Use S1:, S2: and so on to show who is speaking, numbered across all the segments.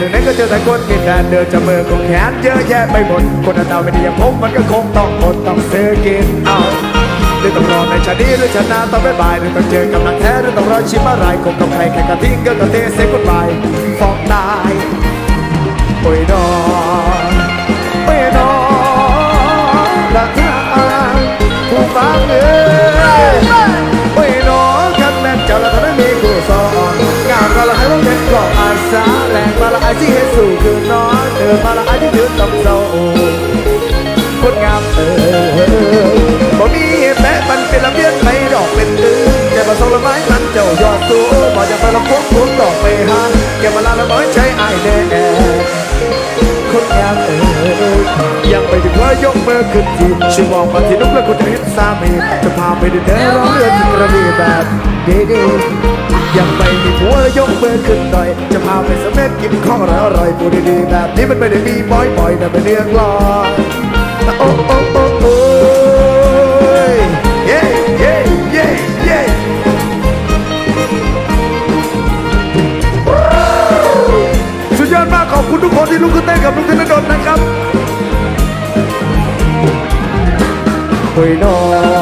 S1: ถึงไหนก็เจอแต่คนกินแดนเดินจะมือคงแขนเยอะแยะไปหมด คนหน้าตาไม่ดีอย่างผมมันก็คงต้องอดต้องซื้อกินเอาหรือต้องรอในชาดีหรือชนะต้องบ๊ายบายหรือต้องเจอกำลังแท้หรือต้องรอชิมอะไรคงต้องใครแค่กระทิ้งก็กระเทเซ็กกุดบาย แรงมาละไอ้ที่เฮ็ดสู่คือนอนเดินมาละไอ้ที่ถือตำเศร้าคนงามเออบ่มีแม้มันเป็นระเบียบไม่ดอกเป็นดื้อแกมาส่งละไม้มันเจ้ายอดสูงบ่จะไปละพวกพวกดอกไปหาแกมาลาละไม้ใช้ไอายแน่คนงามเออยังไม่ถึงว่ายกมือขึ้นทีช่วยมองมาที่นุกแล้วคุณจะเห็นสามีจะพาไปเดินเดินร้องเรือที่กระบี่แบบดีๆ ขึ้นหน่อย จะพาไปสเร็จกินข้องอร่อยๆปูดีๆแบบนี้มันไม่ได้มีบ่อยๆแต่เป็นเรื่องลอยโอ้โอ้โอ้โอ้ยเย้เย้เย้เย้สุดยอดมากขอบคุณทุกคนที่ลุกขึ้นเต้นกับลุงธนดลนะครับโอ้ยนอโ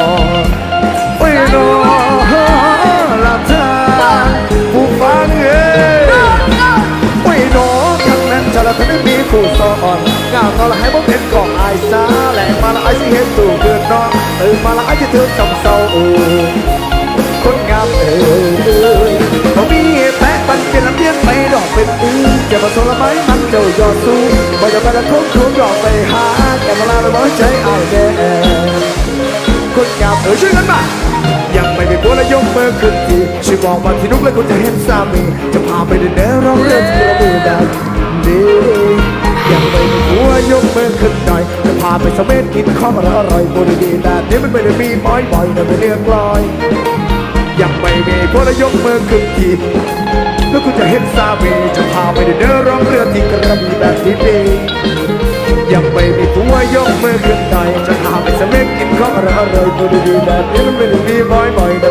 S1: ทั้งไม่มีผู้อนงานก็ละให้ผมเป็นกองอายซาแหลงมาละไอสิเห็นสู่เกินน้องตื่นมาละไอจะถึงจำเศร้าคนงามเอ้ยบ่มีแพ้มันเป็นลำเลียงไปดอกเป็นอื้อจะมาสละไม้มันเจ้ายอดสู้บ่จะไปละทุ่งทุ่งดอกไปหาแต่มาลาละบ่ใจอายแน่คนงามเอ้ยช่วยกันมายังไม่มีผัวและยกมือขึ้นทีช่วยบอกมาที่นุกและคุณจะเห็นสามีจะพาไปเดินเดินร้องเรื่องที่เรามือดังดี ไปสเม็ดกินข้าวอร่อยบุดีๆแบบนี้มันไม่ได้มีบ่อยๆแต่เป็นเรื่องลอย ยังไม่มีผัวและยกมือขึ้นทีแล้วคุณจะเห็นสามีจะพาไปเดินเดินร้องเรือที่กระบี่แบบนี้ดียังไม่มีผัวยกมือขึ้นหน่อยจะพาไปสเม็ดกินข้าวอร่อยๆบุดีๆแบบนี้มันไม่ได้มีบ่อยๆแต่เป็นเรื่องลอย